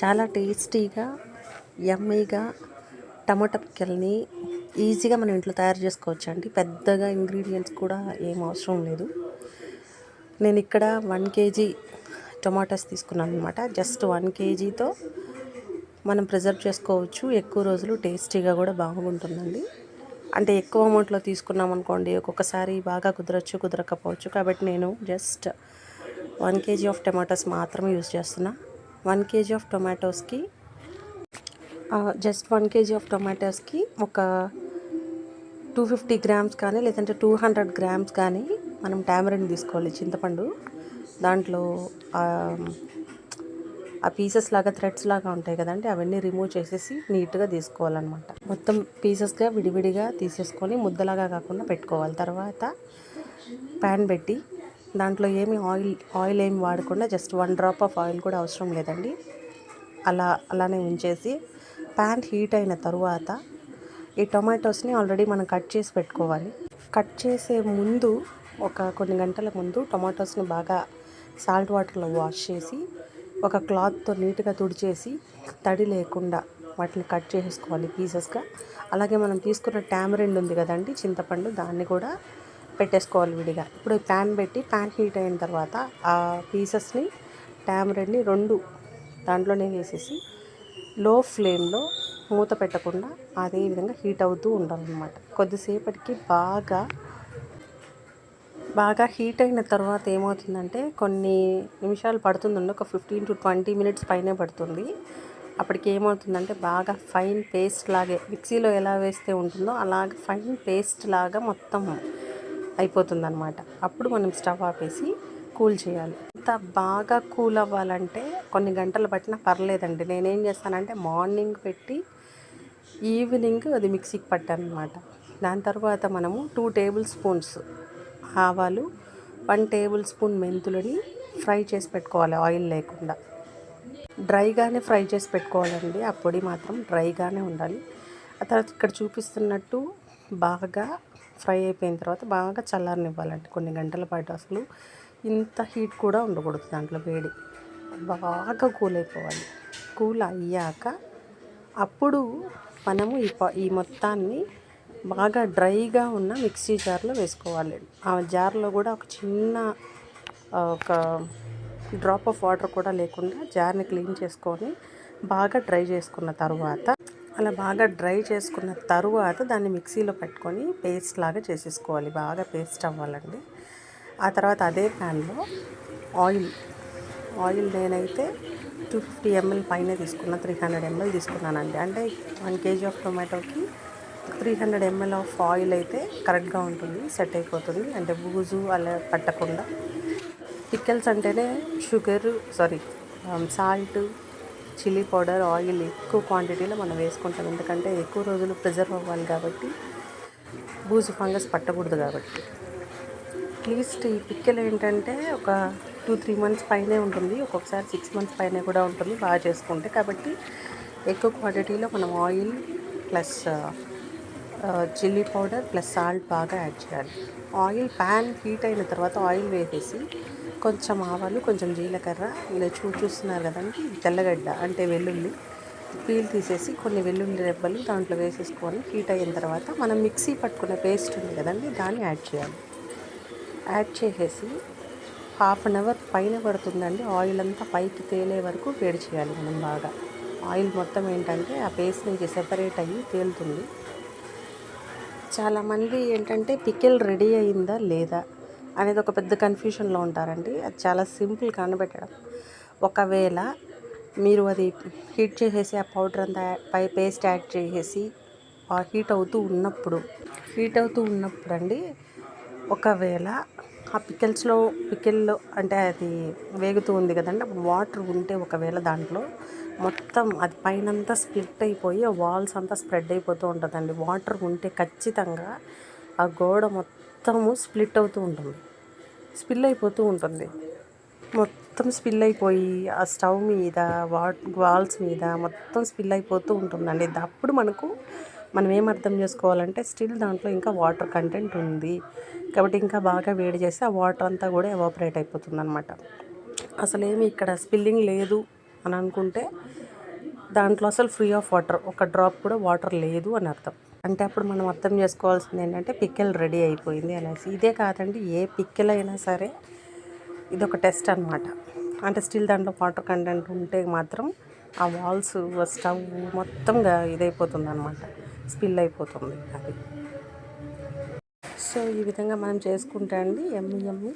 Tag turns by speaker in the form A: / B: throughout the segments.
A: చాలా టేస్టీగా యమ్మీగా టమాటా పిక్కల్ని ఈజీగా మనం ఇంట్లో తయారు చేసుకోవచ్చు అండి పెద్దగా ఇంగ్రీడియంట్స్ కూడా ఏం అవసరం లేదు. నేను ఇక్కడ వన్ కేజీ టొమాటోస్ తీసుకున్నాను అనమాట జస్ట్ వన్ కేజీతో మనం ప్రిజర్వ్ చేసుకోవచ్చు. ఎక్కువ రోజులు టేస్టీగా కూడా బాగుంటుందండి. అంటే ఎక్కువ అమౌంట్లో తీసుకున్నాం అనుకోండి ఒక్కొక్కసారి బాగా కుదరచ్చు కుదరకపోవచ్చు. కాబట్టి నేను just one KG of tomatoes మాత్రమే యూజ్ చేస్తున్నా. వన్ కేజీ ఆఫ్ టొమాటోస్కి జస్ట్ వన్ కేజీ ఆఫ్ టొమాటోస్కి ఒక టూ ఫిఫ్టీ గ్రామ్స్ కానీ లేదంటే టూ హండ్రెడ్ గ్రామ్స్ కానీ మనం టామరిన్ తీసుకోవాలి చింతపండు. దాంట్లో ఆ, పీసెస్ లాగా థ్రెడ్స్ లాగా ఉంటాయి కదండి అవన్నీ రిమూవ్ చేసేసి నీట్గా తీసుకోవాలన్నమాట. మొత్తం పీసెస్గా విడివిడిగా తీసేసుకొని ముద్దలాగా కాకుండా పెట్టుకోవాలి. తర్వాత ప్యాన్ పెట్టి దాంట్లో ఏమి ఆయిల్ ఆయిల్ ఏమి వాడకుండా just one drop of oil కూడా అవసరం లేదండి. అలా అలానే ఉంచేసి ప్యాన్ హీట్ అయిన తరువాత ఈ టొమాటోస్ని ఆల్రెడీ మనం కట్ చేసి పెట్టుకోవాలి. కట్ చేసే ముందు ఒక కొన్ని గంటల ముందు టొమాటోస్ని బాగా సాల్ట్ వాటర్లో వాష్ చేసి ఒక క్లాత్తో నీట్గా తుడిచేసి తడి లేకుండా వాటిని కట్ చేసేసుకోవాలి పీసెస్గా. అలాగే మనం తీసుకున్న టామరెండ్ ఉంది కదండి చింతపండు దాన్ని కూడా పెట్టేసుకోవాలి విడిగా. ఇప్పుడు ప్యాన్ పెట్టి ప్యాన్ హీట్ అయిన తర్వాత ఆ పీసెస్ని ట్యామరెడ్ని రెండు దాంట్లోనే వేసేసి లో ఫ్లేమ్లో మూత పెట్టకుండా అదే విధంగా హీట్ అవుతూ ఉండాలన్నమాట. కొద్దిసేపటికి బాగా బాగా హీట్ అయిన తర్వాత ఏమవుతుందంటే కొన్ని నిమిషాలు పడుతుందండి. ఒక ఫిఫ్టీన్ టు ట్వంటీ మినిట్స్ పైనే పడుతుంది. అప్పటికి ఏమవుతుందంటే బాగా ఫైన్ పేస్ట్ లాగే మిక్సీలో ఎలా వేస్తే ఉంటుందో అలాగే ఫైన్ పేస్ట్ లాగా మొత్తం అయిపోతుందన్నమాట. అప్పుడు మనం స్టవ్ ఆపేసి కూల్ చేయాలి. ఇంత బాగా కూల్ అవ్వాలంటే కొన్ని గంటలు పట్టినా పర్లేదండి. నేనేం చేస్తానంటే మార్నింగ్ పెట్టి ఈవినింగ్ అది మిక్సీకి పట్టాను అనమాట దాని తర్వాత మనము టూ టేబుల్ స్పూన్స్ ఆవాలు వన్ టేబుల్ స్పూన్ మెంతులని ఫ్రై చేసి పెట్టుకోవాలి ఆయిల్ లేకుండా. డ్రైగానే ఫ్రై చేసి పెట్టుకోవాలండి. ఆ పొడి మాత్రం డ్రైగానే ఉండాలి. ఆ తర్వాత ఇక్కడ చూపిస్తున్నట్టు బాగా ఫ్రై అయిపోయిన తర్వాత బాగా చల్లారనివ్వాలండి కొన్ని గంటల పాటు అసలు. ఇంత హీట్ కూడా ఉండకూడదు దాంట్లో వేడి. బాగా కూల్ అయిపోవాలి. కూల్ అయ్యాక అప్పుడు మనము ఈ ప ఈ మొత్తాన్ని బాగా డ్రైగా ఉన్న మిక్సీ జార్లో వేసుకోవాలి. ఆ జార్లో కూడా ఒక చిన్న ఒక డ్రాప్ ఆఫ్ వాటర్ కూడా లేకుండా జార్ని క్లీన్ చేసుకొని బాగా డ్రై చేసుకున్న తర్వాత అలా బాగా డ్రై చేసుకున్న తరువాత దాన్ని మిక్సీలో పెట్టుకొని పేస్ట్ లాగా చేసేసుకోవాలి. బాగా పేస్ట్ అవ్వాలండి. ఆ తర్వాత అదే ప్యాన్లో ఆయిల్ ఆయిల్ నేనైతే టూ ఫిఫ్టీ ఎంఎల్ పైన తీసుకున్న త్రీ హండ్రెడ్ ఎంఎల్ తీసుకున్నానండి. అంటే one KG of టొమాటోకి three hundred ML of oil అయితే కరెక్ట్గా ఉంటుంది సెట్ అయిపోతుంది. అంటే బూజు అలా పట్టకుండా. పిక్కల్స్ అంటేనే sugar sorry salt chilli powder oil ఎక్కువ క్వాంటిటీలో మనం వేసుకుంటాం. ఎందుకంటే ఎక్కువ రోజులు ప్రిజర్వ్ అవ్వాలి కాబట్టి బూజు ఫంగస్ పట్టకూడదు కాబట్టి. అట్లీస్ట్ ఈ పిక్కలు ఏంటంటే ఒక టూ త్రీ మంత్స్ పైనే ఉంటుంది. ఒక్కొక్కసారి సిక్స్ మంత్స్ పైనే కూడా ఉంటుంది బాగా చేసుకుంటే. కాబట్టి ఎక్కువ క్వాంటిటీలో మనం oil plus chilli powder plus salt బాగా యాడ్ చేయాలి. ఆయిల్ ప్యాన్ హీట్ అయిన తర్వాత ఆయిల్ వేసేసి కొంచెం ఆవాలు కొంచెం జీలకర్ర. ఇలా చూ చూస్తున్నారు కదండి తెల్లగడ్డ అంటే వెల్లుల్లి. పీల్ తీసేసి కొన్ని వెల్లుల్లి రెబ్బలు దాంట్లో వేసేసుకొని హీట్ అయిన తర్వాత మనం మిక్సీ పట్టుకున్న పేస్ట్ ఉంది కదండి దాన్ని యాడ్ చేయాలి. యాడ్ చేసేసి హాఫ్ అన్ అవర్ పైన పడుతుందండి. ఆయిల్ అంతా పైకి తేలే వరకు వేడి చేయాలి మనం బాగా. ఆయిల్ మొత్తం ఏంటంటే ఆ పేస్ట్ నుంచి సెపరేట్ అయ్యి తేలుతుంది. చాలామంది ఏంటంటే పికిల్ రెడీ అయిందా లేదా అనేది ఒక పెద్ద కన్ఫ్యూషన్లో ఉంటారండి. అది చాలా సింపుల్ కనబెట్టడం ఒకవేళ మీరు అది హీట్ చేసేసి ఆ పౌడర్ అంతా పై పేస్ట్ యాడ్ చేసేసి ఆ హీట్ అవుతూ ఉన్నప్పుడు హీట్ అవుతూ ఉన్నప్పుడు అండి ఒకవేళ ఆ పికిల్స్లో పికిల్లో అంటే అది వేగుతూ ఉంది కదండి. అప్పుడు వాటర్ ఉంటే ఒకవేళ దాంట్లో మొత్తం అది పైనంతా స్ప్లిట్ అయిపోయి ఆ వాల్స్ అంతా స్ప్రెడ్ అయిపోతూ ఉంటుందండి. వాటర్ ఉంటే ఖచ్చితంగా ఆ గోడ మొత్తము స్ప్లిట్ అవుతూ ఉంటుంది. స్పిల్ అయిపోతూ ఉంటుంది. మొత్తం స్పిల్ అయిపోయి ఆ స్టవ్ మీద వాట్ వాల్స్ మీద మొత్తం స్పిల్ అయిపోతూ ఉంటుందండి. అప్పుడు మనకు మనం ఏం అర్థం చేసుకోవాలంటే స్టిల్ దాంట్లో ఇంకా వాటర్ కంటెంట్ ఉంది. కాబట్టి ఇంకా బాగా వేడి చేస్తే ఆ వాటర్ అంతా కూడా ఎవాపరేట్ అయిపోతుంది అనమాట అసలేమి ఇక్కడ స్పిల్లింగ్ లేదు అని అనుకుంటే దాంట్లో అసలు ఫ్రీ ఆఫ్ వాటర్ ఒక డ్రాప్ కూడా వాటర్ లేదు అని అర్థం. అంటే అప్పుడు మనం అర్థం చేసుకోవాల్సింది ఏంటంటే పిక్కెల్ రెడీ అయిపోయింది అనేసి. ఇదే కాదండి ఏ పిక్కెల్ అయినా సరే ఇది ఒక టెస్ట్ అనమాట అంటే స్టిల్ దాంట్లో వాటర్ కంటెంట్ ఉంటే మాత్రం ఆ వాల్స్ స్టవ్ మొత్తంగా ఇదైపోతుంది అనమాట స్పిల్ అయిపోతుంది అది. సో ఈ విధంగా మనం చేసుకుంటే అండి ఎమ్మి ఎమ్మి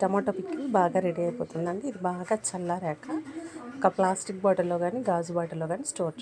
A: టమాటో పిక్కిల్ బాగా రెడీ అయిపోతుందండి. ఇది బాగా చల్లారాక ఒక ప్లాస్టిక్ బాటిల్లో కానీ గాజు బాటిల్లో కానీ స్టోర్